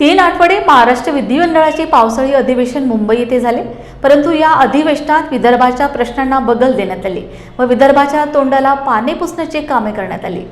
तीन आठवडे महाराष्ट्र विधिमंडळाचे पावसाळी अधिवेशन मुंबई येथे झाले. परंतु या अधिवेशनात विदर्भाच्या प्रश्नांना बगल देण्यात आली व विदर्भाच्या तोंडाला पाने पुसण्याची कामे करण्यात आली.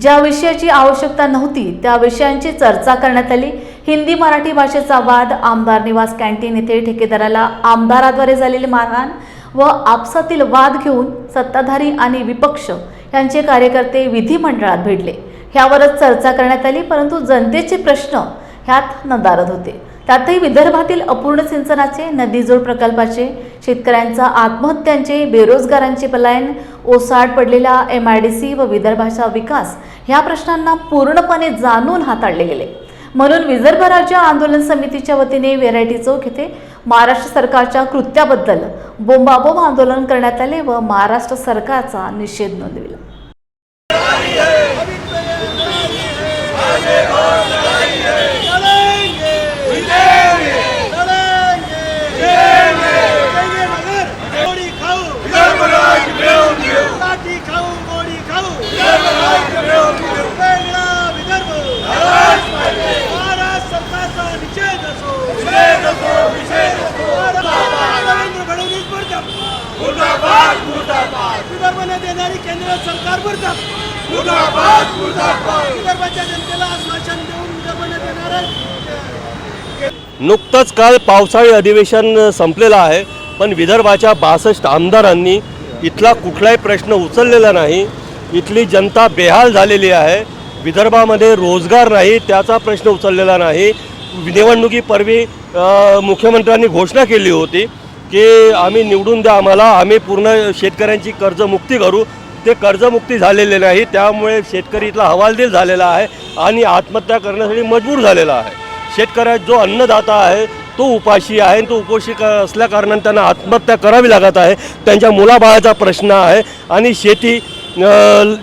ज्या विषयाची आवश्यकता नव्हती त्या विषयांची चर्चा करण्यात आली. हिंदी मराठी भाषेचा वाद आमदार निवास कॅन्टीन येथे ठेकेदाराला आमदाराद्वारे झालेले मारहाण व आपसातील वाद घेऊन सत्ताधारी आणि विपक्ष यांचे कार्यकर्ते विधिमंडळात भिडले. ह्यावरच चर्चा करण्यात आली परंतु जनतेचे प्रश्न ह्यात नदारद होते. त्यातही विदर्भातील अपूर्ण सिंचनाचे नदीजोड प्रकल्पाचे शेतकऱ्यांचा आत्महत्यांचे बेरोजगारांचे पलायन ओसाड पडलेला एम आय डी सी व विदर्भाचा विकास ह्या प्रश्नांना पूर्णपणे जाणून हाताळले गेले. म्हणून विदर्भ राज्य आंदोलन समितीच्या वतीने व्हेरायटी चौक येथे महाराष्ट्र सरकारच्या कृत्याबद्दल बोंबाबोंब आंदोलन करण्यात आले व महाराष्ट्र सरकारचा निषेध नोंदविला. मुर्दाबाद. विदर्भने देणारी केंद्र सरकार मुर्दाबाद. विदर्भाच्या जनतेला आश्वासन देऊन विदर्भने देणार नुकतंच काल पावसाळी अधिवेशन संपलेलं आहे पण विदर्भाच्या बासष्ट आमदारांनी इथला कुठलाही प्रश्न उचललेला नाही. इथली जनता बेहाल झालेली आहे. विदर्भामध्ये रोजगार नाही त्याचा प्रश्न उचललेला नाही. निवडणुकीपूर्वी मुख्यमंत्र्यांनी घोषणा केली होती. की आम्ही निवडून द्या आम्हाला आम्ही पूर्ण शेतकऱ्यांची कर्जमुक्ती करू. ते कर्जमुक्ती झालेले नाही त्यामुळे शेतकरी इथला हवालदिल झालेला आहे आणि आत्महत्या करण्यासाठी मजबूर झालेला आहे. शेतकऱ्या जो अन्नदाता आहे तो उपाशी आहे आणि तो उपोषी क असल्या कारणाने त्यांना आत्महत्या करावी लागत आहे. त्यांच्या मुलाबाळाचा प्रश्न आहे आणि शेती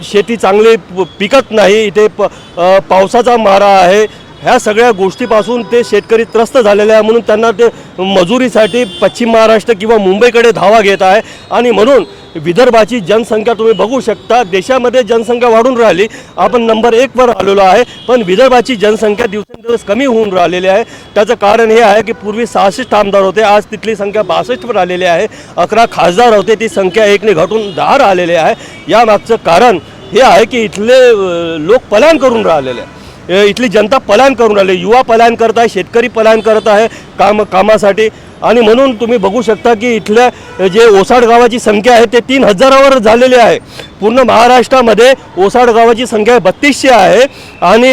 शेती चांगली प- पिकत नाही. इथे प पावसाचा मारा आहे. ह्या सगळ्या गोष्टीपासून ते शेतकरी त्रस्त झालेले आहे म्हणून त्यांना ते मजुरीसाठी पश्चिम महाराष्ट्र किंवा मुंबईकडे धावा घेत आहे. आणि म्हणून विदर्भाची जनसंख्या तुम्ही बघू शकता. देशामध्ये जनसंख्या वाढून राहिली. आपण नंबर एकवर आलेलो आहे. पण विदर्भाची जनसंख्या दिवसेंदिवस कमी होऊन राहिलेली आहे. त्याचं कारण हे आहे की पूर्वी सहासष्ट आमदार होते. आज तिथली संख्या बासष्टवर आलेली आहे. अकरा खासदार होते. ती संख्या एकने घटून दहा आलेली आहे. यामागचं कारण हे आहे की इथले लोक पलायन करून राहिलेले आहे. इथली जनता पलायन करून राहिली युवा पलायन करत आहे शेतकरी पलायन करत आहे काम कामासाठी. आणि म्हणून तुम्ही बघू शकता की इथल्या जे ओसाड गावाची संख्या आहे ते तीन हजारावर झालेली आहे. पूर्ण महाराष्ट्रामध्ये ओसाड गावाची संख्या बत्तीसशे आहे आणि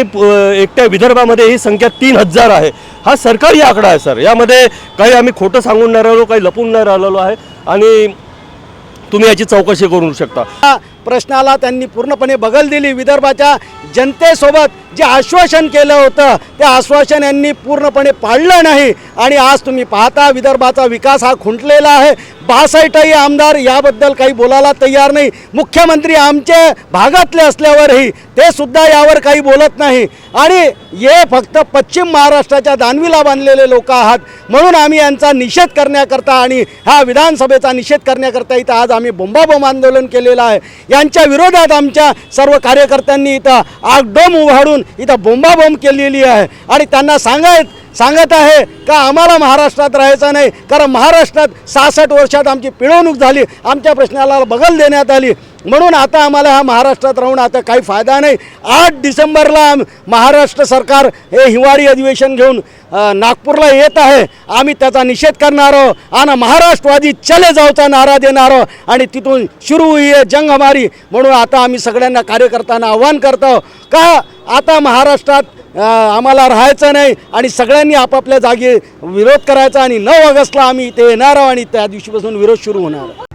एकट्या विदर्भामध्ये ही संख्या तीन हजार आहे. हा सरकारी आकडा आहे सर. यामध्ये काही आम्ही खोटं सांगून नाही राहिलो काही लपून नाही राहिलेलो आहे. आणि तुम्ही याची चौकशी करू शकता. प्रश्नाला त्यांनी पूर्णपणे बगल दिली. विदर्भाच्या जनतेसोबत जे आश्वासन केलं होतं ते आश्वासन यांनी पूर्णपणे पाळलं नाही. आणि आज तुम्ही पाहता विदर्भाचा विकास हा खुंटलेला आहे. बासष्टही आमदार याबद्दल काही बोलायला तयार नाही. मुख्यमंत्री आमच्या भागातले असल्यावरही ते सुद्धा यावर काही बोलत नाही. आणि हे फक्त पश्चिम महाराष्ट्राच्या दानवीला बांधलेले लोक आहात. म्हणून आम्ही यांचा निषेध करण्याकरता आणि ह्या विधानसभेचा निषेध करण्याकरता इथं आज आम्ही बोंबाबोंब आंदोलन केलेलं आहे. यांच्या विरोधात आमच्या सर्व कार्यकर्त्यांनी इथं आगडोम उभारून इथं बोंबाबोंब केलेली आहे. आणि त्यांना सांगायत सांगत आहे का आम्हाला महाराष्ट्रात राहायचं नाही? कारण महाराष्ट्रात सहासष्ट वर्षात आमची पिळवणूक झाली. आमच्या प्रश्नाला बगल देण्यात आली. म्हणून आता आम्हाला हा महाराष्ट्रात राहून आता काही फायदा नाही. आठ डिसेंबरला महाराष्ट्र सरकार हे हिवाळी अधिवेशन घेऊन नागपूरला येत आहे. आम्ही त्याचा निषेध करणार आहोत आणि महाराष्ट्रवादी चले जाऊचा नारा देणार आहोत. आणि तिथून सुरू हुई आहे जंग हमारी म्हणून आता आम्ही सगळ्यांना कार्यकर्त्यांना आव्हान करतो का आता महाराष्ट्रात आम्हाला राहायचं नाही आणि सगळ्यांनी आपापल्या जागी विरोध करायचा आणि नऊ ऑगस्टला आम्ही इथे येणार आहोत आणि त्या दिवशीपासून विरोध सुरू होणार.